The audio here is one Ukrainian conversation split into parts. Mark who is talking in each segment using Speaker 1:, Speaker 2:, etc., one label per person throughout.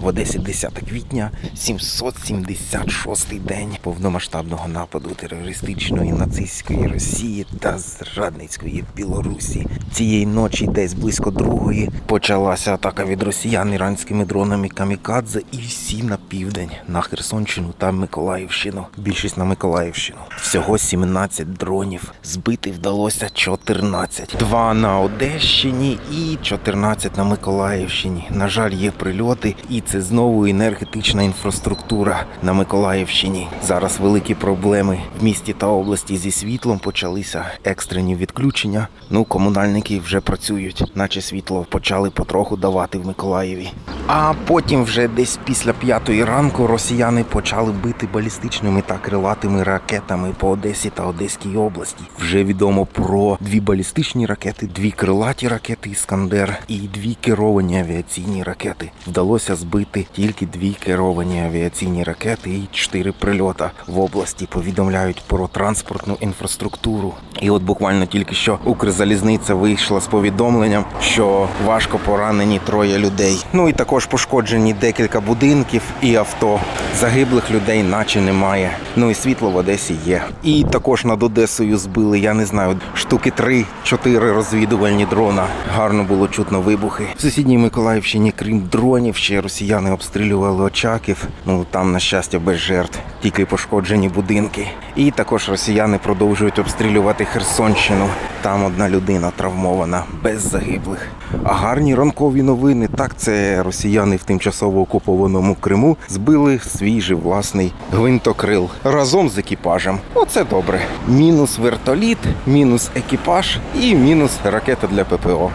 Speaker 1: В Одесі 10 квітня, 776-й день повномасштабного нападу терористичної нацистської Росії та зрадницької Білорусі. Цієї ночі, десь близько другої, почалася атака від росіян іранськими дронами Камікадзе і всі на південь на Херсонщину та Миколаївщину. Більшість на Миколаївщину. Всього 17 дронів. Збити вдалося 14. Два на Одещині і 14 на Миколаївщині. На жаль, є прильоти, і це знову енергетична інфраструктура на Миколаївщині. Зараз великі проблеми в місті та області зі світлом почалися екстрені відключення. Ну, комунальники вже працюють, наче світло почали потроху давати в Миколаєві. А потім, вже десь після п'ятої ранку, росіяни почали бити балістичними та крилатими ракетами по Одесі та Одеській області. Вже відомо про дві балістичні ракети, дві крилаті ракети Іскандер і дві керовані авіаційні ракети. Вдалося збити тільки дві керовані авіаційні ракети і чотири прильота в області. Повідомляють про транспортну інфраструктуру. І от буквально тільки що Укрзалізниця вийшла з повідомленням, що важко поранені троє людей. Ну і також пошкоджені декілька будинків і авто. Загиблих людей, наче немає. Ну і світло в Одесі є. І також над Одесою збили, я не знаю, штуки три-чотири розвідувальні дрона. Гарно було чутно вибухи. В сусідній Миколаївщині, крім дронів, ще росіяни обстрілювали Очаків. Ну там, на щастя, без жертв, тільки пошкоджені будинки. І також росіяни продовжують обстрілювати Херсонщину. Там одна людина травмована, без загиблих. А гарні ранкові новини. Так, це росіяни в тимчасово окупованому Криму збили свій же власний гвинтокрил разом з екіпажем. Оце добре. Мінус вертоліт, мінус екіпаж і мінус ракета для ППО.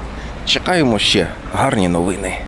Speaker 1: Чекаємо ще гарні новини.